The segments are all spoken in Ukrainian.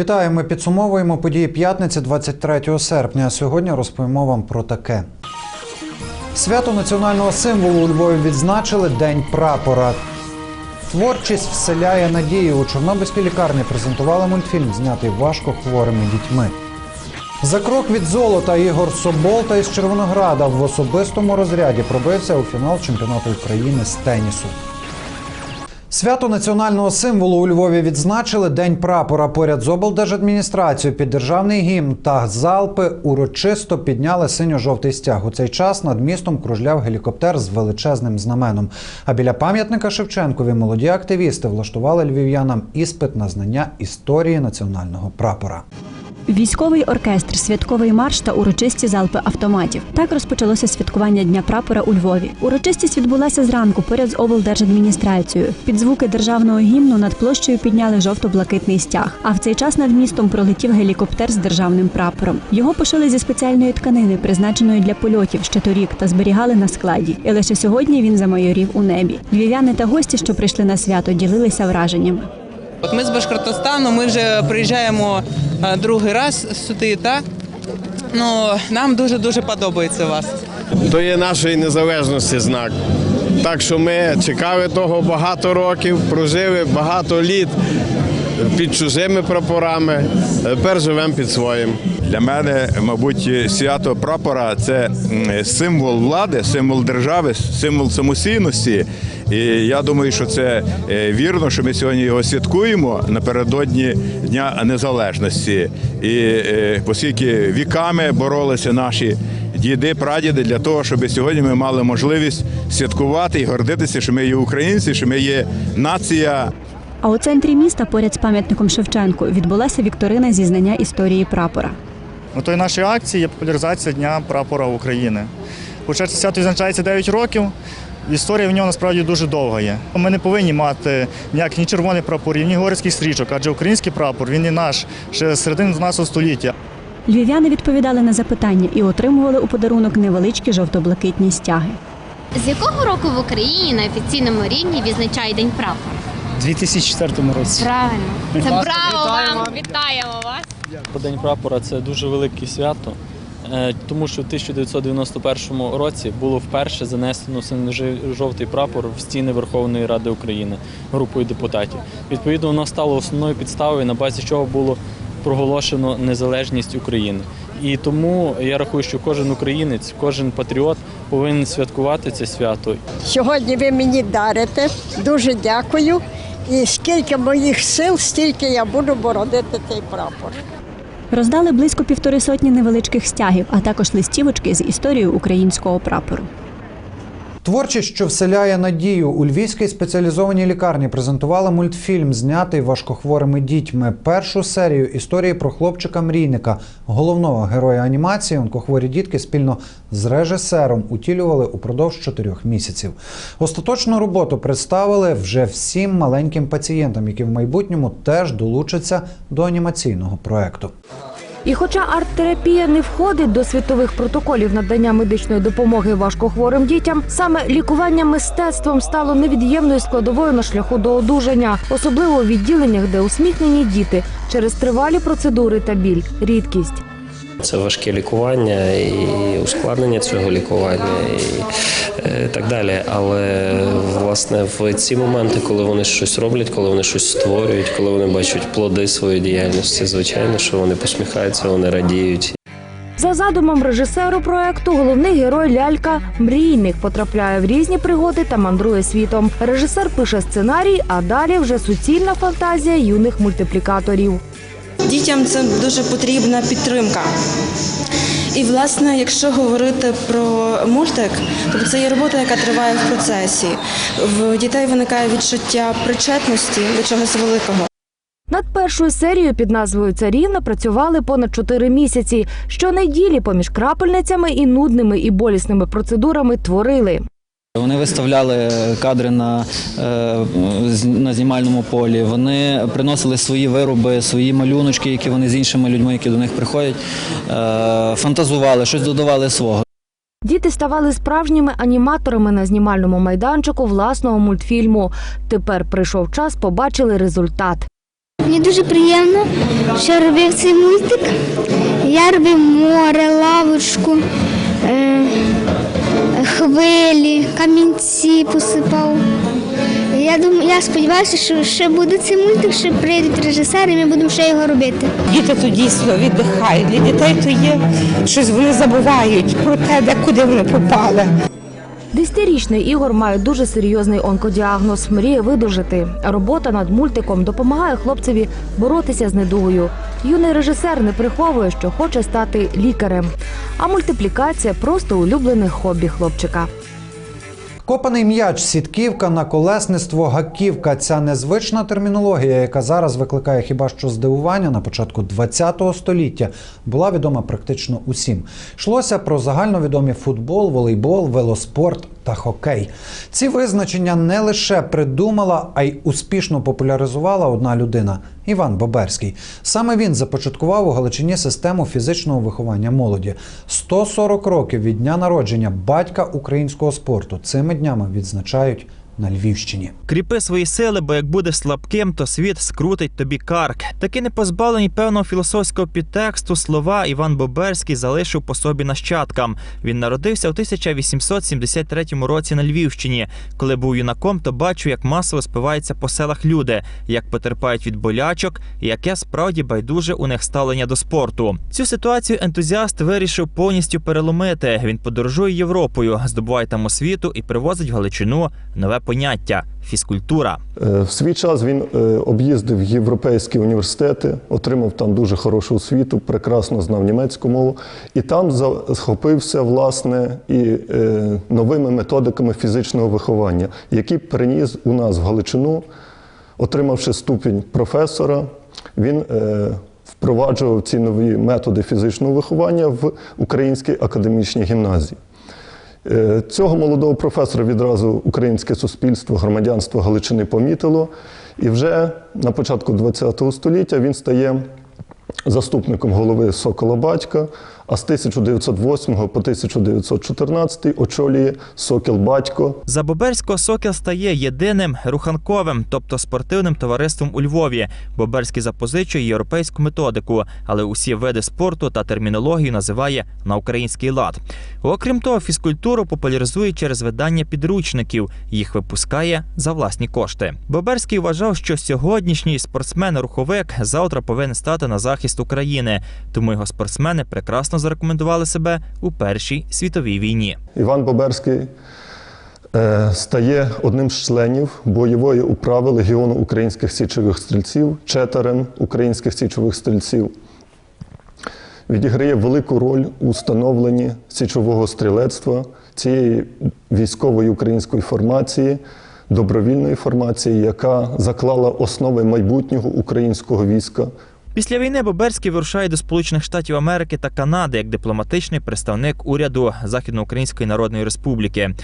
Вітаю, ми підсумовуємо події п'ятниці 23 серпня. Сьогодні розповімо вам про таке. Свято національного символу у Львові відзначили День прапора. Творчість вселяє надію. У Чорнобильській лікарні презентували мультфільм, знятий важко хворими дітьми. За крок від золота Ігор Соболта із Червонограда в особистому розряді пробився у фінал чемпіонату України з тенісу. Свято національного символу у Львові відзначили День прапора. Поряд з облдержадміністрацією під державний гімн та залпи урочисто підняли синьо-жовтий стяг. У цей час над містом кружляв гелікоптер з величезним знаменом. А біля пам'ятника Шевченкові молоді активісти влаштували львів'янам іспит на знання історії національного прапора. Військовий оркестр, святковий марш та урочисті залпи автоматів. Так розпочалося святкування Дня прапора у Львові. Урочистість відбулася зранку поряд з облдержадміністрацією. Під звуки державного гімну над площею підняли жовто-блакитний стяг. А в цей час над містом пролетів гелікоптер з державним прапором. Його пошили зі спеціальної тканини, призначеної для польотів ще торік, та зберігали на складі. І лише сьогодні він замайорів у небі. Львів'яни та гості, що прийшли на свято, ділилися враженнями. От ми з Башкортостану, ми вже приїжджаємо другий раз сюди, так? Ну, нам дуже-дуже подобається вас. то є нашої незалежності знак. Так що ми чекали того багато років, прожили багато літ під чужими прапорами, тепер живемо під своїм. Для мене, мабуть, свято прапора це символ влади, символ держави, символ самостійності. І я думаю, що це е, вірно, що ми сьогодні його святкуємо напередодні Дня Незалежності. І е, оскільки віками боролися наші діди, прадіди для того, щоб сьогодні ми мали можливість святкувати і гордитися, що ми є українці, що ми є нація. А у центрі міста, поряд з пам'ятником Шевченку, відбулася вікторина зі знання історії прапора. Метою нашої акції є популяризація Дня прапора України. Хоча це свято відзначається 9 років, історія в нього насправді дуже довга є. Ми не повинні мати ніяких ні червоних прапорів, ні горських стрічок, адже український прапор він і наш ще з середини 12 століття. Львів'яни відповідали на запитання і отримували у подарунок невеличкі жовто-блакитні стяги. З якого року в Україні на офіційному рівні відзначають День прапора? У 2004 році. Правильно. Це браво вам! Вітаємо вас! День прапора це дуже велике свято, тому що в 1991 році було вперше занесено синьо-жовтий прапор в стіни Верховної Ради України групою депутатів. Відповідно, воно стало основною підставою, на базі чого було проголошено незалежність України. І тому я рахую, що кожен українець, кожен патріот повинен святкувати це свято Сьогодні ви мені дарите. Дуже дякую. І скільки моїх сил, стільки я буду бородити цей прапор. Роздали близько півтори сотні невеличких стягів, а також листівочки з історією українського прапору. Творчість, що вселяє надію у львівській спеціалізованій лікарні, презентували мультфільм, знятий важкохворими дітьми. Першу серію історії про хлопчика мрійника, головного героя анімації, онкохворі дітки спільно з режисером утілювали упродовж чотирьох місяців. Остаточну роботу представили вже всім маленьким пацієнтам, які в майбутньому теж долучаться до анімаційного проекту. І хоча арт-терапія не входить до світових протоколів надання медичної допомоги важкохворим дітям, саме лікування мистецтвом стало невід'ємною складовою на шляху до одужання, особливо у відділеннях, де усміхнені діти через тривалі процедури та біль рідкість. Це важке лікування і ускладнення цього лікування і так далі. Але власне в ці моменти, коли вони щось роблять, коли вони щось створюють, коли вони бачать плоди своєї діяльності, звичайно, що вони посміхаються, вони радіють. За задумом режисеру проекту, головний герой лялька мрійник потрапляє в різні пригоди та мандрує світом. Режисер пише сценарій, а далі вже суцільна фантазія юних мультиплікаторів. Дітям це дуже потрібна підтримка. І, власне, якщо говорити про мультик, то це є робота, яка триває в процесі. В дітей виникає відчуття причетності до чогось великого. Над першою серією під назвою Царівна працювали понад чотири місяці. Щонеділі поміж крапельницями і нудними і болісними процедурами творили. Вони виставляли кадри на, е, на знімальному полі. Вони приносили свої вироби, свої малюночки, які вони з іншими людьми, які до них приходять, е, фантазували, щось додавали свого. Діти ставали справжніми аніматорами на знімальному майданчику власного мультфільму. Тепер прийшов час, побачили результат. Мені дуже приємно, що робив цей мультик. Я робив море, лавочку, хвилі, камінці посипав. Я думаю, я сподіваюся, що ще буде цей мультик, що прийдуть режисери, і ми будемо ще його робити. Діти то дійсно віддихають. Для дітей то є щось вони забувають про те, де куди вони попали. Десятирічний Ігор має дуже серйозний онкодіагноз. Мріє видужити. Робота над мультиком допомагає хлопцеві боротися з недугою. Юний режисер не приховує, що хоче стати лікарем. А мультиплікація просто улюблене хобі хлопчика. Копаний м'яч, сітківка, наколесництво, гаківка ця незвична термінологія, яка зараз викликає хіба що здивування на початку ХХ століття, була відома практично усім. Йшлося про загальновідомі футбол, волейбол, велоспорт та хокей. Ці визначення не лише придумала, а й успішно популяризувала одна людина Іван Боберський. Саме він започаткував у Галичині систему фізичного виховання молоді. 140 років від дня народження батька українського спорту цими днями відзначають на Львівщині. Кріпи свої сили, бо як будеш слабким, то світ скрутить тобі карк. Таки не позбавлені певного філософського підтексту слова Іван Боберський залишив по собі нащадкам. Він народився у 1873 році на Львівщині. Коли був юнаком, то бачив, як масово спиваються по селах люди, як потерпають від болячок, і яке справді байдуже у них ставлення до спорту. Цю ситуацію ентузіаст вирішив повністю переломити. Він подорожує Європою, здобуває там освіту і привозить в Галичину нове поняття фізкультура. Е, В свій час він е, об'їздив європейські університети, отримав там дуже хорошу освіту, прекрасно знав німецьку мову, і там захопився власне і е, новими методиками фізичного виховання, які приніс у нас в Галичину, отримавши ступінь професора. Він впроваджував ці нові методи фізичного виховання в українській академічній гімназії. Е, Цього молодого професора відразу українське суспільство, громадянство Галичини помітило, і вже на початку ХХ століття він стає заступником голови Сокола Батька, а з 1908 по 1914 очолює Сокіл Батько. За Боберського Сокіл стає єдиним руханковим, тобто спортивним товариством у Львові. Боберський запозичує європейську методику, але усі види спорту та термінологію називає на український лад. Окрім того, фізкультуру популяризує через видання підручників. Їх випускає за власні кошти. Боберський вважав, що сьогоднішній спортсмен-руховик завтра повинен стати на захист України, тому його спортсмени прекрасно зарекомендували себе у Першій світовій війні. Іван Боберський е, стає одним з членів бойової управи Легіону українських січових стрільців, четерем українських січових стрільців. Відіграє велику роль у становленні січового стрілецтва, цієї військової української формації, добровільної формації, яка заклала основи майбутнього українського війська Після війни Боберський вирушає до Сполучених Штатів Америки та Канади як дипломатичний представник уряду Західноукраїнської Народної Республіки.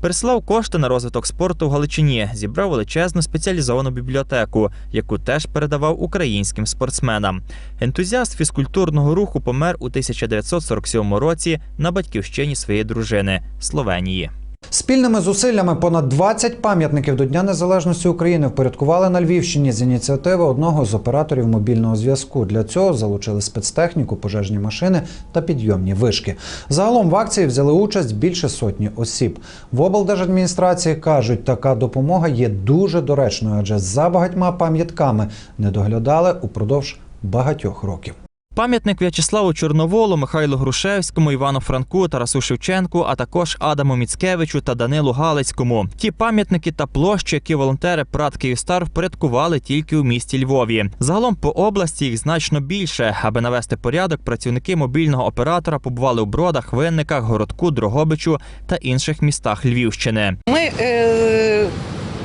Переслав кошти на розвиток спорту в Галичині, зібрав величезну спеціалізовану бібліотеку, яку теж передавав українським спортсменам. Ентузіаст фізкультурного руху помер у 1947 році на батьківщині своєї дружини Словенії. Спільними зусиллями понад 20 пам'ятників до Дня Незалежності України впорядкували на Львівщині з ініціативи одного з операторів мобільного зв'язку. Для цього залучили спецтехніку, пожежні машини та підйомні вишки. Загалом в акції взяли участь більше сотні осіб. В облдержадміністрації кажуть, така допомога є дуже доречною, адже за багатьма пам'ятками не доглядали упродовж багатьох років. Пам'ятник В'ячеславу Чорноволу, Михайлу Грушевському, Івану Франку, Тарасу Шевченку, а також Адаму Міцкевичу та Данилу Галицькому. Ті пам'ятники та площі, які волонтери Прат Київстар впорядкували тільки у місті Львові. Загалом по області їх значно більше. Аби навести порядок, працівники мобільного оператора побували у Бродах, Винниках, Городку, Дрогобичу та інших містах Львівщини. Ми е,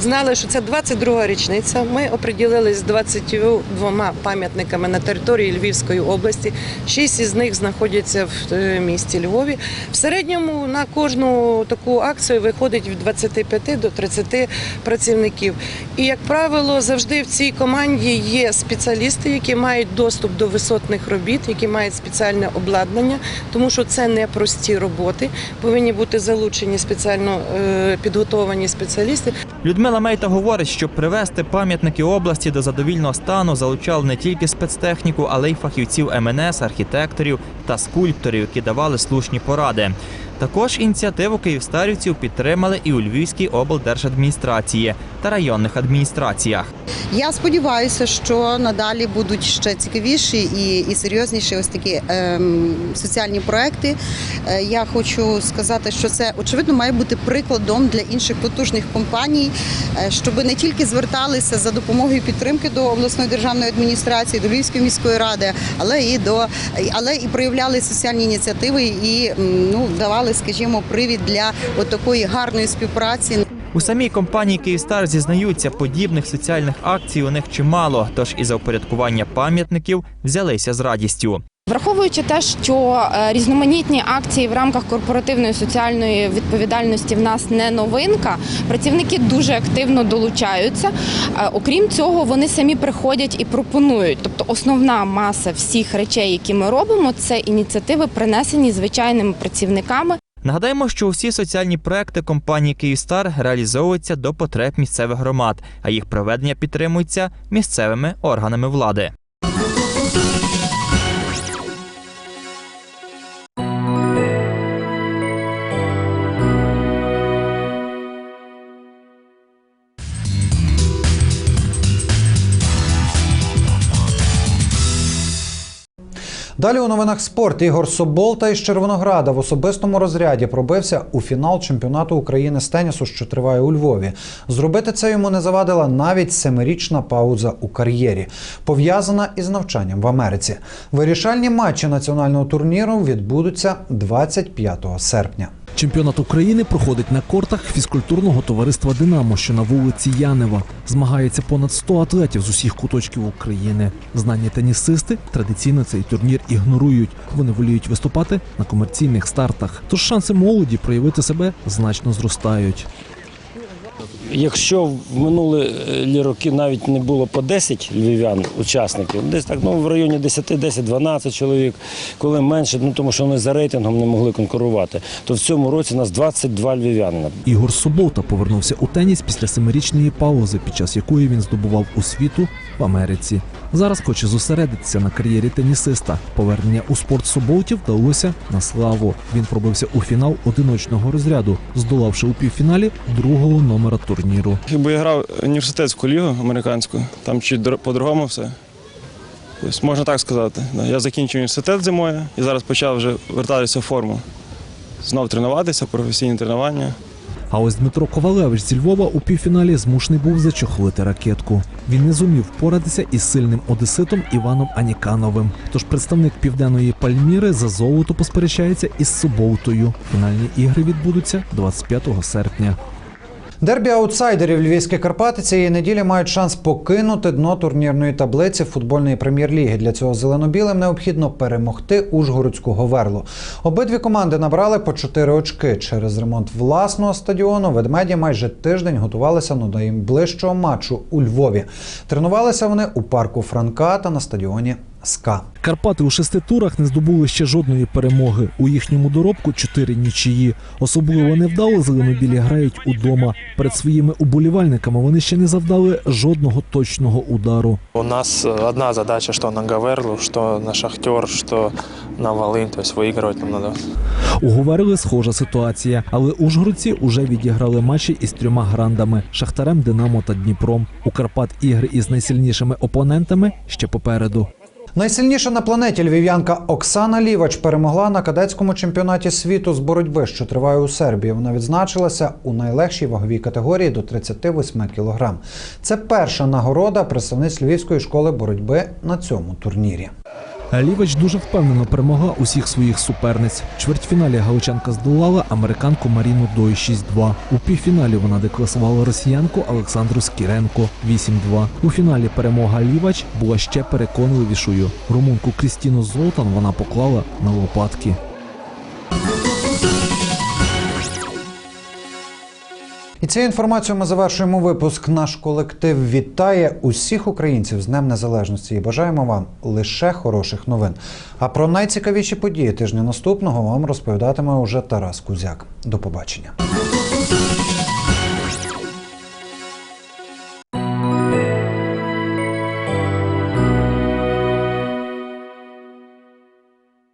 знали, що це 22-га річниця. Ми оприділились з 22 пам'ятниками на території Львівської області. Шість із них знаходяться в е, місті Львові. В середньому на кожну таку акцію виходить від 25 до 30 працівників. І, як правило, завжди в цій команді є спеціалісти, які мають доступ до висотних робіт, які мають спеціальне обладнання, тому що це не прості роботи. Повинні бути залучені спеціально е, підготовані спеціалісти. Людмила Мейта говорить, щоб привести пам'ятники області до задовільного стану, залучали не тільки спецтехніку, але й фахівців МНС, архітекторів та скульпторів, які давали слушні поради. Також ініціативу київстарівців підтримали і у Львівській облдержадміністрації та районних адміністраціях. Я сподіваюся, що надалі будуть ще цікавіші і, і серйозніші ось такі ем, соціальні проекти. Е, я хочу сказати, що це очевидно має бути прикладом для інших потужних компаній, е, щоб не тільки зверталися за допомогою підтримки до обласної державної адміністрації, до Львівської міської ради, але і до але і проявляли соціальні ініціативи і ну давали, скажімо, привід для такої гарної співпраці. У самій компанії Київстар зізнаються, подібних соціальних акцій у них чимало, тож і за упорядкування пам'ятників взялися з радістю. Враховуючи те, що е, різноманітні акції в рамках корпоративної соціальної відповідальності в нас не новинка, працівники дуже активно долучаються. Е, Окрім цього, вони самі приходять і пропонують. Тобто, основна маса всіх речей, які ми робимо, це ініціативи, принесені звичайними працівниками. Нагадаємо, що усі соціальні проекти компанії Київстар реалізовуються до потреб місцевих громад, а їх проведення підтримується місцевими органами влади. Далі у новинах спорт Ігор Соболта із Червонограда в особистому розряді пробився у фінал чемпіонату України з тенісу, що триває у Львові. Зробити це йому не завадила навіть семирічна пауза у кар'єрі, пов'язана із навчанням в Америці. Вирішальні матчі національного турніру відбудуться 25 серпня. Чемпіонат України проходить на кортах фізкультурного товариства Динамо, що на вулиці Янева. Змагається понад 100 атлетів з усіх куточків України. Знані тенісисти традиційно цей турнір ігнорують. Вони воліють виступати на комерційних стартах. Тож шанси молоді проявити себе значно зростають. Якщо в минулі роки навіть не було по 10 львів'ян учасників, десь так ну в районі 10, 10, 12 чоловік, коли менше, ну тому що вони за рейтингом не могли конкурувати, то в цьому році нас 22 львів'янина. Ігор Собота повернувся у теніс після семирічної паузи, під час якої він здобував освіту в Америці. Зараз хоче зосередитися на кар'єрі тенісиста. Повернення у спорт Соботів вдалося на славу. Він пробився у фінал одиночного розряду, здолавши у півфіналі другого номера турніру. Бо я грав університетську лігу американську, там чуть по-другому все. Ось можна так сказати. Я закінчив університет зимою і зараз почав вже вертатися в форму. Знов тренуватися, професійні тренування. А ось Дмитро Ковалевич зі Львова у півфіналі змушений був зачохлити ракетку. Він не зумів впоратися із сильним одеситом Іваном Анікановим. Тож представник південної Пальміри за золото посперечається із Соболтою. Фінальні ігри відбудуться 25 серпня. Дербі аутсайдерів Львівські Карпати цієї неділі мають шанс покинути дно турнірної таблиці футбольної прем'єр-ліги. Для цього зеленобілим необхідно перемогти Ужгородську Говерлу. Обидві команди набрали по 4 очки. Через ремонт власного стадіону ведмеді майже тиждень готувалися до найближчого матчу у Львові. Тренувалися вони у парку Франка та на стадіоні СКА. Карпати у шести турах не здобули ще жодної перемоги. У їхньому доробку чотири нічиї. Особливо невдало зеленобілі грають удома. Перед своїми уболівальниками вони ще не завдали жодного точного удару. У нас э, одна задача, что на Гаверлу, что на Шахтер, что на Волынь, то есть выигрывать нам надо. У Говерли схожа ситуація, але ужгородці уже відіграли матчі із трьома грандами Шахтарем, Динамо та Дніпром. У Карпат ігри із найсильнішими опонентами ще попереду. Найсильніша на планеті львів'янка Оксана Лівач перемогла на кадетському чемпіонаті світу з боротьби, що триває у Сербії. Вона відзначилася у найлегшій ваговій категорії до 38 кг. Це перша нагорода представниць Львівської школи боротьби на цьому турнірі. Лівач дуже впевнено перемогла усіх своїх суперниць. В чвертьфіналі галичанка здолала американку Маріну Дой 6-2. У півфіналі вона декласувала росіянку Олександру Скіренко 8-2. У фіналі перемога Лівач була ще переконливішою. Румунку Крістіну Золтан вона поклала на лопатки. І цією інформацією ми завершуємо випуск. Наш колектив вітає усіх українців з Днем Незалежності і бажаємо вам лише хороших новин. А про найцікавіші події тижня наступного вам розповідатиме уже Тарас Кузяк. До побачення.